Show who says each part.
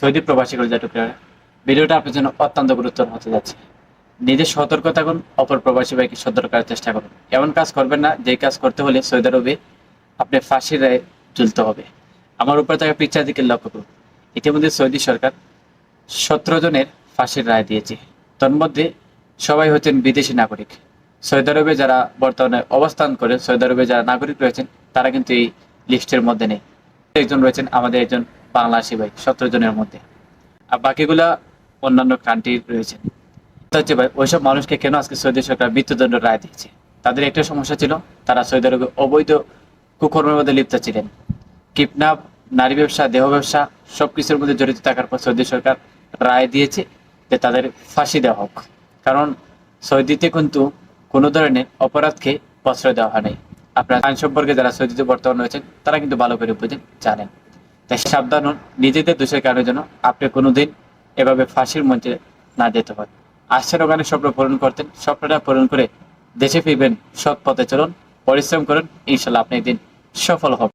Speaker 1: Saudi প্রবাসী কলিজা টুকরা ভিডিওটা আপনার জন্য অত্যন্ত গুরুত্বপূর্ণ হতে যাচ্ছে। নিজে সতর্ক থাকুন, অপর প্রবাসী ভাইকে সতর্ক করার চেষ্টা করুন। এমন কাজ করবেন না যে কাজ করতে হলে সৌদি আরবে আপনি ফাঁসির রায় ঝুলতে হবে। আমার উপরে থাকা পিকচার দিকে লক্ষ্য করুন। ইতিমধ্যে সৌদি সরকার সতেরো জনের ফাঁসির রায় দিয়েছে। তন্মধ্যে সবাই হচ্ছেন বিদেশি নাগরিক। সৌদি আরবে যারা বর্তমানে অবস্থান করে সৌদি আরবে যারা নাগরিক রয়েছেন, তারা কিন্তু এই লিস্টের মধ্যে নেই। একজন রয়েছেন আমাদের একজন বাংলাদেশি ভাই, সতেরো জনের মধ্যে। আর বাকিগুলা অন্যান্য কান্ট্রি রয়েছে। হচ্ছে ভাই, ওইসব মানুষকে কেন আজকে সৌদি সরকার মৃত্যুদণ্ড রায় দিয়েছে? তাদের একটা সমস্যা ছিল, তারা সৌদি আরবে অবৈধ কুকর্মের মধ্যে লিপ্ত ছিলেন। কিডন্যাপ, নারী ব্যবসা, দেহ ব্যবসা, সবকিছুর মধ্যে জড়িত থাকার পর সৌদি সরকার রায় দিয়েছে যে তাদের ফাঁসি দেওয়া হোক। কারণ সৌদিতে কিন্তু কোনো ধরনের অপরাধকে প্রশ্রয় দেওয়া হয় নাই। আপনার আইন সম্পর্কে যারা সৌদিতে বর্তমান রয়েছেন, তারা কিন্তু ভালো করে বুঝেন জানেন। তাই সাবধান হন। নিজেদের দোষের কারণে যেন আপনি কোনোদিন এভাবে ফাঁসির মঞ্চে না যেতে হয় আসছেন ওখানে স্বপ্ন পূরণ করতেন। স্বপ্নটা পূরণ করে দেশে ফিরবেন সৎ পথে চলুন, পরিশ্রম করুন। ইনশাল্লাহ আপনি একদিন সফল হবেন।